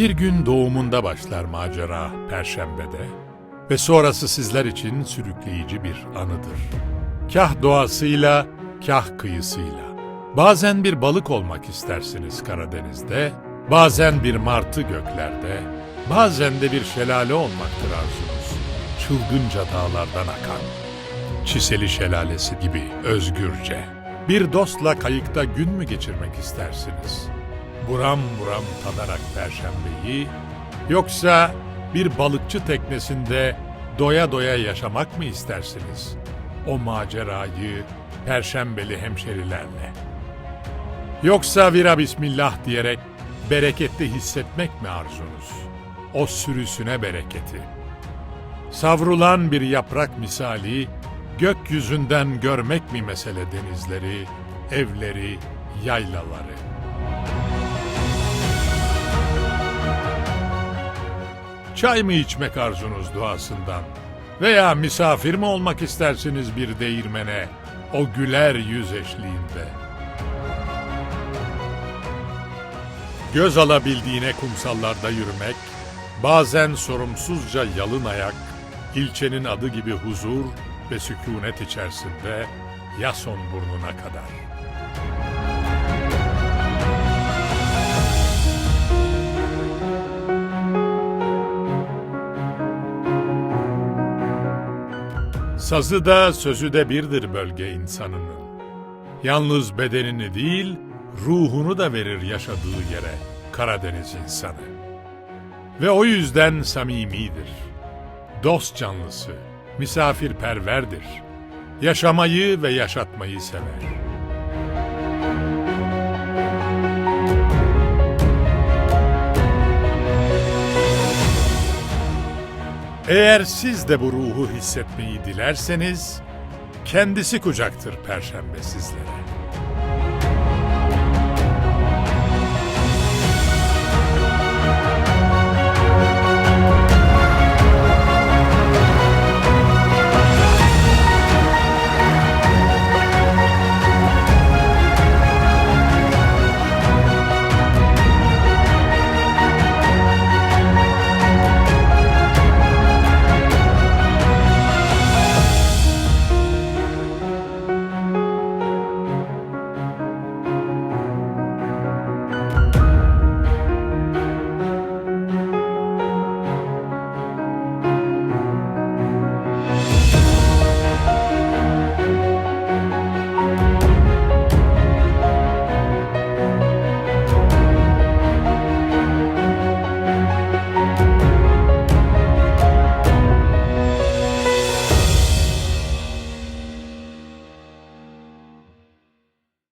Bir gün doğumunda başlar macera Perşembe'de ve sonrası sizler için sürükleyici bir anıdır. Kah doğasıyla, kah kıyısıyla. Bazen bir balık olmak istersiniz Karadeniz'de, bazen bir martı göklerde, bazen de bir şelale olmaktır arzunuz. Çılgınca dağlardan akan, Çiseli Şelalesi gibi özgürce. Bir dostla kayıkta gün mü geçirmek istersiniz? Buram buram tadarak perşembeyi, yoksa bir balıkçı teknesinde doya doya yaşamak mı istersiniz? O macerayı perşembeli hemşerilerle. Yoksa vira bismillah diyerek bereketli hissetmek mi arzunuz? O sürüsüne bereketi. Savrulan bir yaprak misali, gökyüzünden görmek mi mesele denizleri, evleri, yaylaları? Çay mı içmek arzunuz doğasından? Veya misafir mi olmak istersiniz bir değirmene, o güler yüz eşliğinde? Göz alabildiğine kumsallarda yürümek, bazen sorumsuzca yalın ayak, ilçenin adı gibi huzur ve sükunet içerisinde Yason burnuna kadar. Sazı da sözü de birdir bölge insanının. Yalnız bedenini değil, ruhunu da verir yaşadığı yere Karadeniz insanı. Ve o yüzden samimidir. Dost canlısı, misafirperverdir. Yaşamayı ve yaşatmayı sever. Eğer siz de bu ruhu hissetmeyi dilerseniz, kendisi kucaktır Perşembe sizlere.